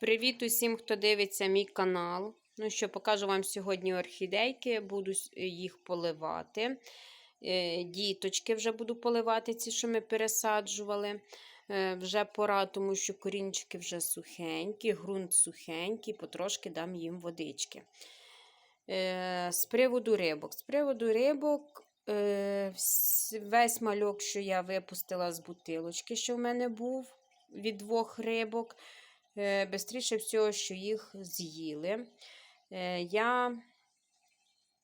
Привіт усім, хто дивиться мій канал. Ну що, покажу вам сьогодні орхідейки, буду їх поливати. Е, Діточки вже буду поливати, ці, що ми пересаджували. Е, Вже пора, тому що корінчики вже сухенькі, ґрунт сухенький, потрошки дам їм водички. Е, З приводу рибок. З приводу рибок, е, весь мальок, що я випустила з бутилочки, що в мене був від двох рибок. Е, Бистріше всього, що їх з'їли. Е, Я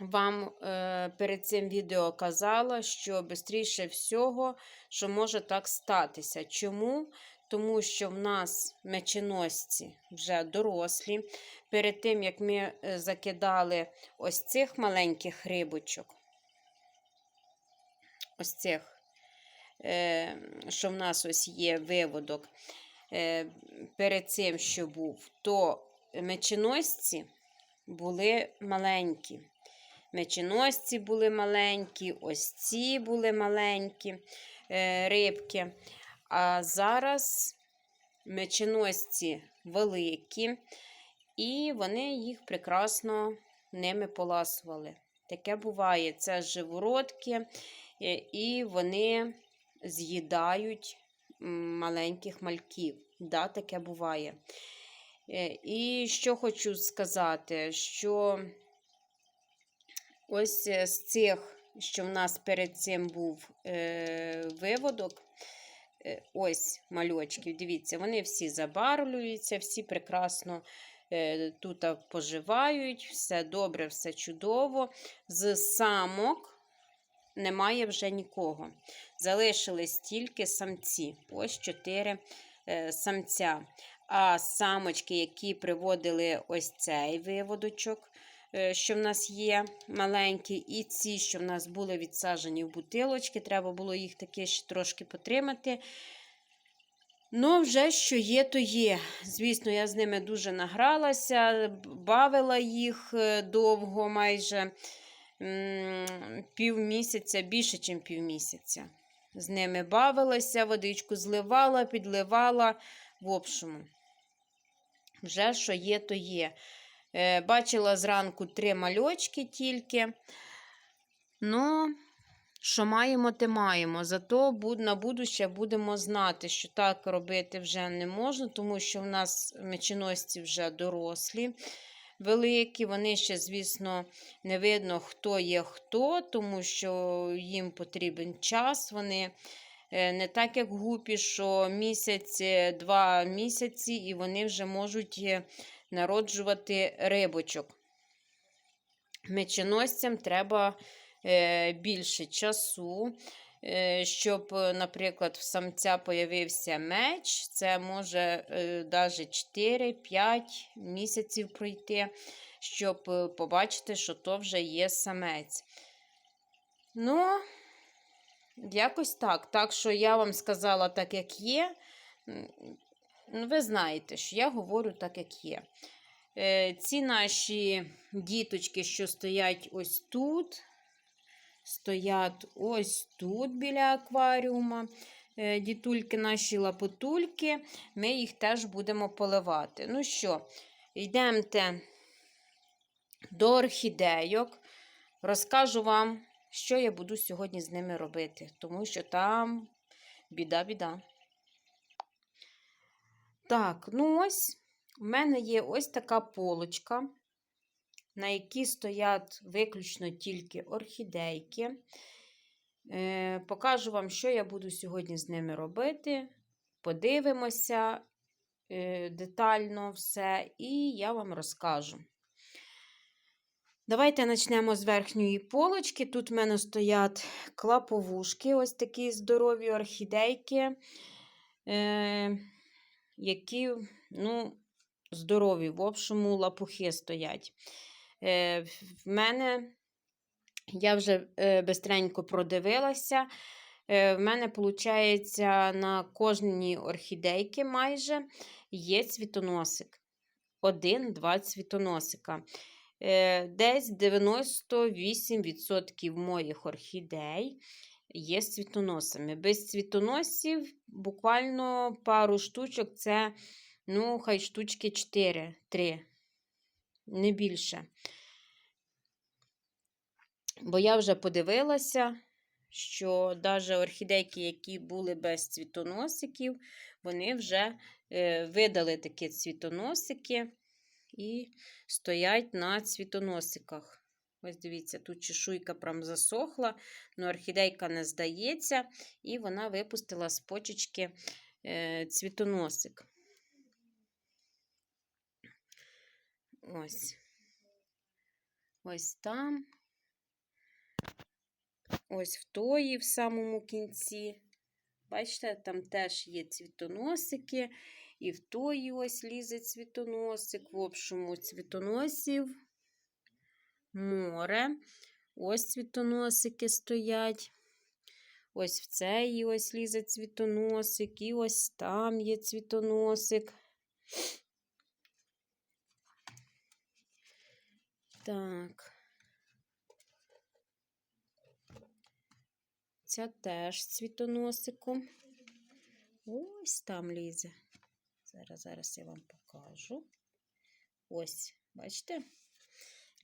вам е, перед цим відео казала, що бистріше всього, що може так статися. Чому? Тому що в нас меченосці вже дорослі. Перед тим, як ми закидали ось цих маленьких рибочок, ось цих, що в нас ось є виводок, перед цим, що був, то меченосці були маленькі. Меченосці були маленькі, ось ці були маленькі е, рибки. А зараз меченосці великі, і вони їх прекрасно ними поласували. Таке буває, це живородки, е, і вони з'їдають маленьких мальків. Да, таке буває. Е, І що хочу сказати, що ось е, з цих, що в нас перед цим був е, виводок, ось мальочків, дивіться, вони всі забарвлюються, всі прекрасно тут поживають, все добре, все чудово. З самок немає вже нікого. Залишились тільки самці. Ось чотири е, самця. А самочки, які приводили ось цей виводочок, е, що в нас є маленькі, і ці, що в нас були відсаджені в бутилочки, треба було їх таки ще трошки потримати. Ну, вже що є, то є. Звісно, я з ними дуже награлася, бавила їх е, довго, майже півмісяця, більше, ніж півмісяця. З ними бавилася, водичку зливала, підливала. В общому, вже що є, то є. Е, бачила зранку три мальочки тільки. Ну, що маємо, те маємо. Зато на будуще будемо знати, що так робити вже не можна, тому що в нас меченосці вже дорослі, великі. Вони ще, звісно, не видно, хто є хто, тому що їм потрібен час. Вони е, не так, як гупі, що місяць, е, місяці, і вони вже можуть е, народжувати рибочок. Меченосцям треба більше часу, щоб, е, наприклад, в самця появився меч, це може навіть 4-5 місяців пройти, щоб е, побачити, що то вже є самець. Ну, якось так. Так що я вам сказала так, як є. Ну, ви знаєте, що я говорю так, як є. Е, Ці наші діточки, що стоять ось тут, стоять ось тут біля акваріума. Е, Дітульки наші лапотульки, ми їх теж будемо поливати. Ну що, йдемте до орхідейок. Розкажу вам, що я буду сьогодні з ними робити, тому що там біда-біда. Так, ну ось у мене є ось така полочка, на якій стоять виключно тільки орхідейки. Е, покажу вам, що я буду сьогодні з ними робити. Подивимося е, детально все, і я вам розкажу. Давайте почнемо з верхньої полочки. Тут в мене стоять клаповушки, ось такі здорові орхідейки, е, які, ну, здорові, в общому, лапухи стоять. Е, в мене, я вже е, бистренько продивилася. Е, в мене, виходить, на кожній орхідейки майже є цвітоносик. Один-два цвітоносика. Десь 98% моїх орхідей є з цвітоносами. Без цвітоносів буквально пару штучок це Ну, хай штучки 4, 3, не більше. Бо я вже подивилася, що навіть орхідейки, які були без цвітоносиків, вони вже е, видали такі цвітоносики і стоять на цвітоносиках. Ось дивіться, тут чешуйка прям засохла, але орхідейка не здається, і вона випустила з почечки е, цвітоносик. Ось. Ось там. Ось в тої, в самому кінці. Бачите, там теж є цвітоносики, і в тої ось лізе цвітоносик. В общому цвітоносів море. Ось цвітоносики стоять. Ось в цей ось лізе цвітоносик, і ось там є цвітоносик. Так. Ця теж цвітоносиком. Ось там лізе. Зараз, зараз я вам покажу. Ось, бачите?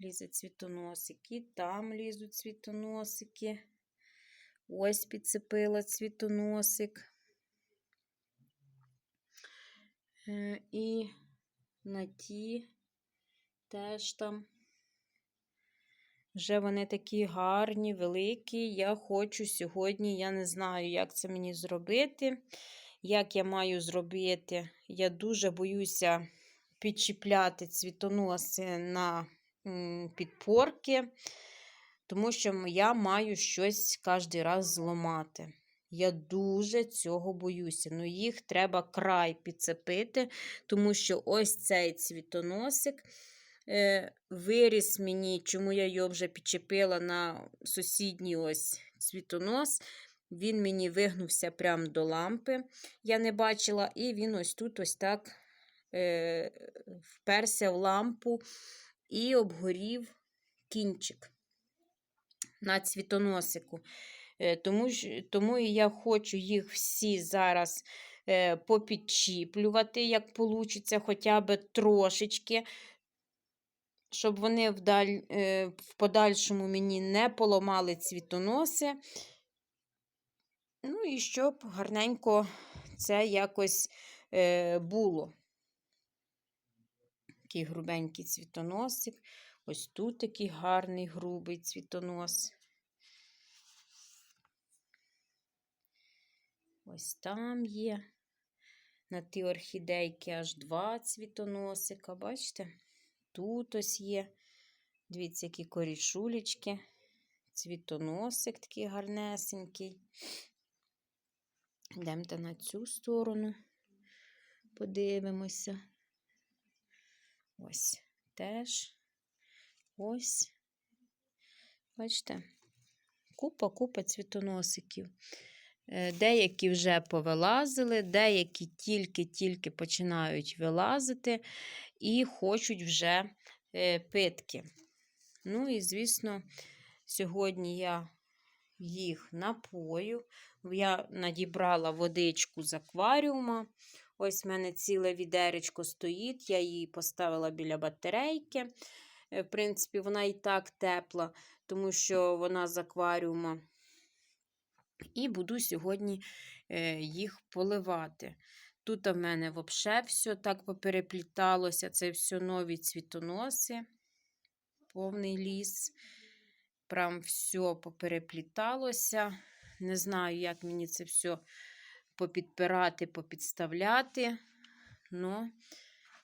Лізе цвітоносики, там лізуть цвітоносики. Ось підцепила цвітоносик. Е, І на ті теж там. Вже вони такі гарні, великі. Я хочу сьогодні, я не знаю, як це мені зробити. Як я маю зробити. Я дуже боюся підчіпляти цвітоноси на підпорки, тому що я маю щось кожен раз зламати. Я дуже цього боюся. Ну, їх треба край підцепити, тому що ось цей цвітоносик виріс мені, чому я його вже підчепила на сусідній ось цвітонос. Він мені вигнувся прямо до лампи, я не бачила, і він ось тут ось так е, вперся в лампу і обгорів кінчик на цвітоносику. Е, тому, тому і я хочу їх всі зараз е, попідчіплювати, як вийде, хоча б трошечки, щоб вони вдаль, е, в подальшому мені не поламали цвітоноси. Ну і щоб гарненько це якось е, було. Такий грубенький цвітоносик. Ось тут такий гарний грубий цвітонос. Ось там є. На ті орхідейки аж два цвітоносика, бачите? Тут ось є. Дивіться, які корішулечки. Цвітоносик такий гарнесенький. Йдемте на цю сторону, подивимося. Ось теж. Ось. Бачите? Купа-купа цвітоносиків. Е, Деякі вже повилазили, деякі тільки-тільки починають вилазити і хочуть вже е, питки. Ну і, звісно, сьогодні я їх напою. Я надібрала водичку з акваріума. Ось в мене ціле відеречко стоїть, я її поставила біля батарейки. Е, В принципі, вона і так тепла, тому що вона з акваріума. І буду сьогодні е, їх поливати. Тут в мене взагалі все так поперепліталося. Це все нові цвітоноси, повний ліс. Прям все поперепліталося. Не знаю, як мені це все попідпирати, попідставляти. але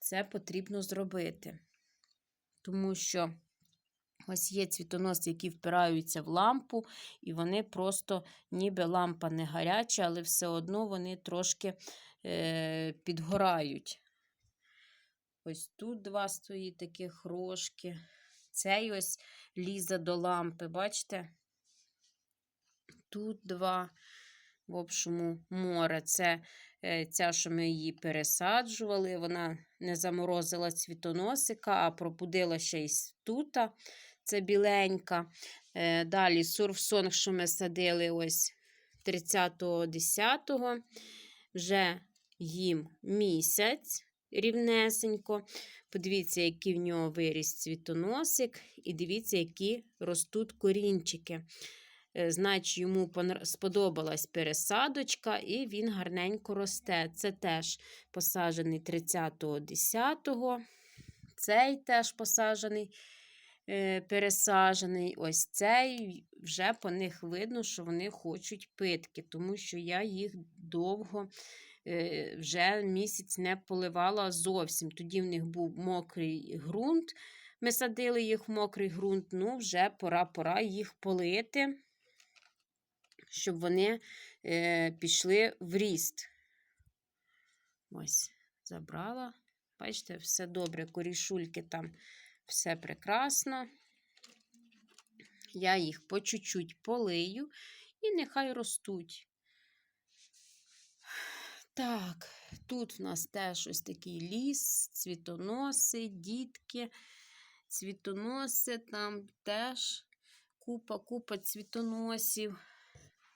це потрібно зробити. Тому що ось є цвітоноси, які впираються в лампу, і вони просто, ніби лампа не гаряча, але все одно вони трошки е, підгорають. Ось тут два стоїть таких рожки. Цей ось лізе до лампи, бачите? Тут два. В общому, море. Це е, ця, що ми її пересаджували. Вона не заморозила цвітоносика, а пробудила ще й тута. Це біленька. Е, Далі сурфсонг, що ми садили ось 30.10. Вже їм місяць. рівнесенько. Подивіться, який в нього виріс цвітоносик, і дивіться, які ростуть корінчики. Е, Значить, йому сподобалась пересадочка, і він гарненько росте. Це теж посаджений 30.10. Цей теж посаджений, пересаджений. Ось цей вже по них видно, що вони хочуть питки, тому що я їх довго е, вже місяць не поливала зовсім. Тоді в них був мокрий ґрунт. Ми садили їх в мокрий ґрунт. Ну, вже пора, пора їх полити, щоб вони е, пішли в ріст. Ось, забрала. Бачите, все добре, корішульки там все прекрасно. Я їх по чуть-чуть полию і нехай ростуть. Так, тут в нас теж ось такий ліс, цвітоноси, дітки, цвітоноси, там теж купа, купа цвітоносів.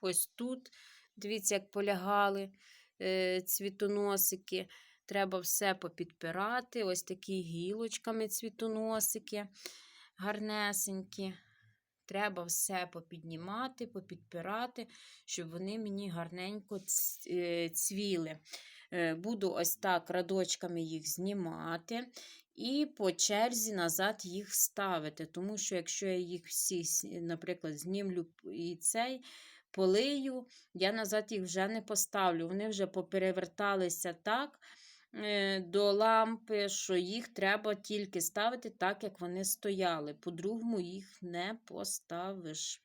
Ось тут, дивіться, як полягали е, цвітоносики. Треба все попідпирати. Ось такі гілочками цвітоносики гарнесенькі. Треба все попіднімати, попідпирати, щоб вони мені гарненько е, цвіли. Е, Буду ось так радочками їх знімати і по черзі назад їх ставити. Тому що якщо я їх всі, наприклад, знімлю і цей полию, я назад їх вже не поставлю. Вони вже попереверталися так до лампи, що їх треба тільки ставити так, як вони стояли. По-другому їх не поставиш.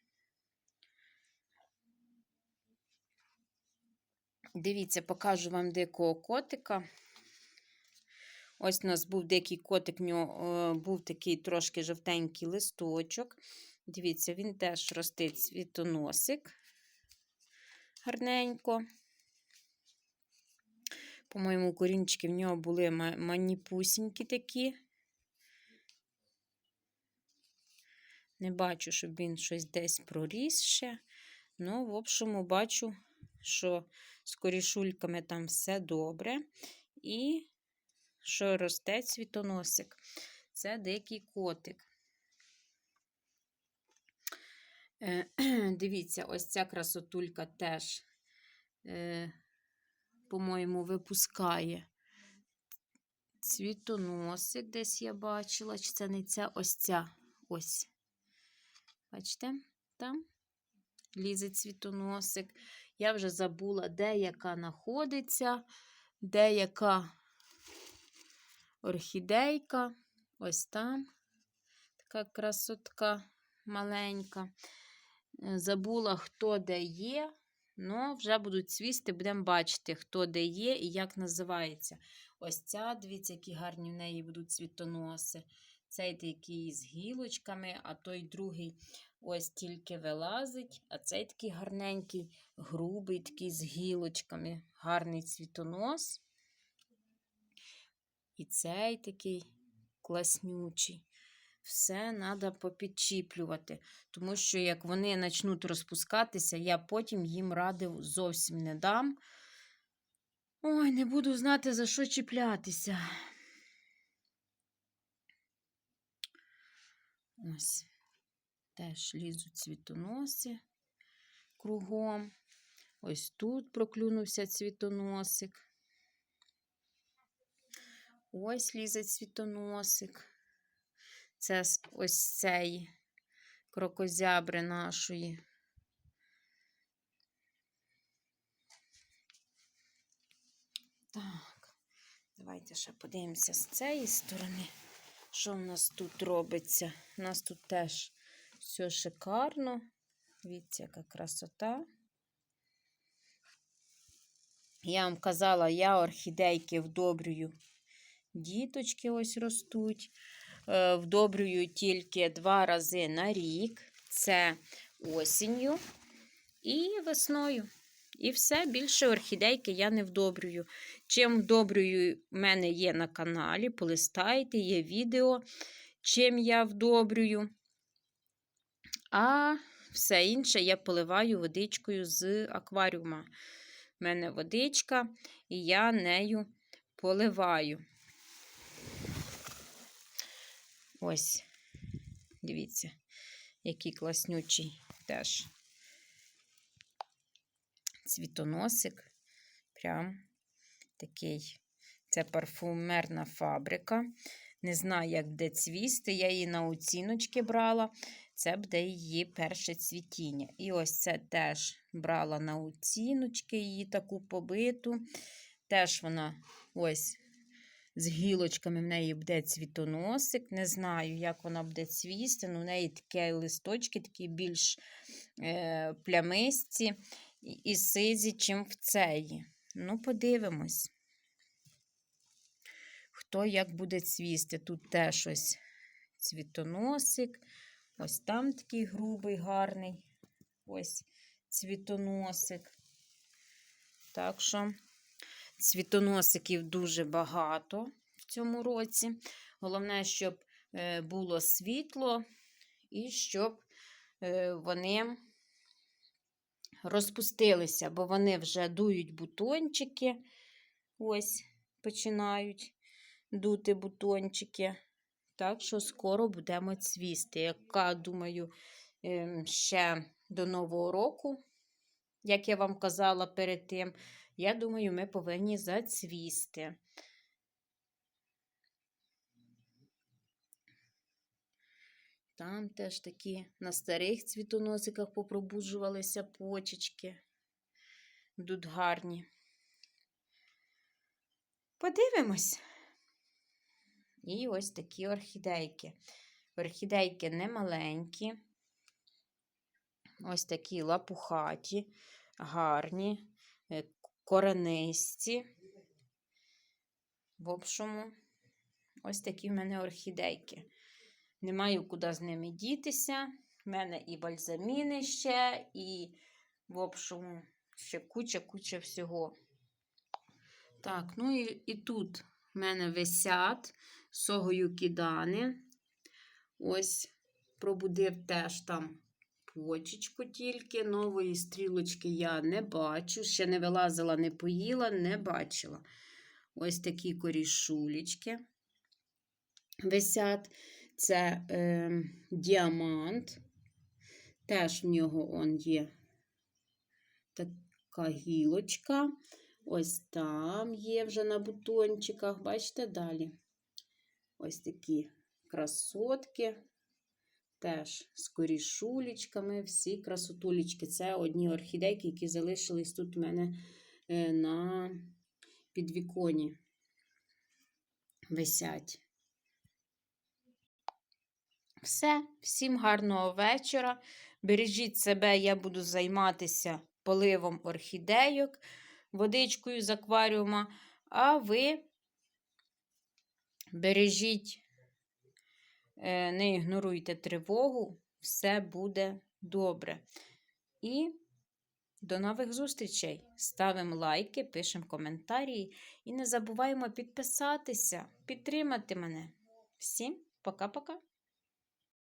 Дивіться, покажу вам дикого котика. Ось у нас був дикий котик, в нього е, був такий трошки жовтенький листочок. Дивіться, він теж ростить цвітоносик гарненько. По-моєму, корінчики в нього були маніпусінькі такі. Не бачу, щоб він щось десь проріс ще. Ну, в общому, бачу, що з корішульками там все добре. І що росте цвітоносик. Це дикий котик. Е, Дивіться, ось ця красотулька теж, е, по-моєму, випускає цвітоносик, десь я бачила, чи це не ця, ось ця. Ось. Бачите, там лізе цвітоносик. Я вже забула, де яка знаходиться, де яка орхідейка. Ось там така красотка маленька. Е, Забула, хто де є. Ну, вже будуть цвісти, будемо бачити, хто де є і як називається. Ось ця, дивіться, які гарні в неї будуть цвітоноси. Цей такий з гілочками, а той другий ось тільки вилазить, а цей такий гарненький, грубий, такий з гілочками, гарний цвітонос. І цей такий класнючий. Все треба попідчіплювати, тому що як вони почнуть розпускатися, я потім їм ради зовсім не дам. Ой, не буду знати, за що чіплятися. Ось. Теж лізуть цвітоноси кругом. Ось тут проклюнувся цвітоносик. Ось лізе цвітоносик. Це ось цей крокозябри нашої. Так, давайте ще подивимося з цієї сторони, що в нас тут робиться. У нас тут теж все шикарно. Дивіться, яка красота. Я вам казала, я орхідейки вдобрюю. Діточки ось ростуть. Е, Вдобрюю тільки два рази на рік. Це осінню і весною. І все, більше орхідейки я не вдобрюю. Чим вдобрюю, в мене є на каналі, полистайте, є відео, чим я вдобрюю. А все інше я поливаю водичкою з акваріума. У мене водичка, і я нею поливаю. Ось, дивіться, який класнючий теж цвітоносик. Прям такий. Це парфумерна фабрика. Не знаю, як буде цвісти. Я її на оціночки брала. Це буде її перше цвітіння. І ось це теж брала на оціночки, її таку побиту. Теж вона ось з гілочками в неї буде цвітоносик. Не знаю, як вона буде цвісти. але в неї такі листочки, такі більш е, плямисті і- сизі, чим в цеї. Ну, подивимось. Хто як буде цвісти. Тут теж ось цвітоносик. Ось там такий грубий, гарний. Ось цвітоносик. Так що цвітоносиків дуже багато в цьому році. Головне, щоб е, було світло і щоб е, вони розпустилися, бо вони вже дують бутончики. Ось починають дути бутончики. Так що скоро будемо цвісти. Яка, думаю, ем, ще до Нового року, як я вам казала перед тим, я думаю, ми повинні зацвісти. Там теж такі на старих цвітоносиках попробуджувалися почечки. Будуть гарні. Подивимось. І ось такі орхідейки. Орхідейки не маленькі. Ось такі лапухаті, гарні, е, коренисті. В общому, ось такі в мене орхідейки. Не маю куди з ними дітися. У мене і бальзаміни ще, і, в общому, ще куча-куча всього. Так, ну і, і тут в мене висять согою кидани. Ось пробудив теж там почечку тільки. Нової стрілочки я не бачу. Ще не вилазила, не поїла, не бачила. Ось такі корішулечки висять. Це е, діамант. Теж в нього он є така гілочка. Ось там є вже на бутончиках. Бачите далі? Ось такі красотки. Теж з корішулечками, всі красотулечки. Це одні орхідейки, які залишились тут у мене е, на підвіконі. Висять. Все, всім гарного вечора. Бережіть себе, я буду займатися поливом орхідейок, водичкою з акваріума. А ви бережіть, не ігноруйте тривогу, все буде добре. І до нових зустрічей. Ставимо лайки, пишемо коментарі і не забуваємо підписатися, підтримати мене. Всім пока-пока!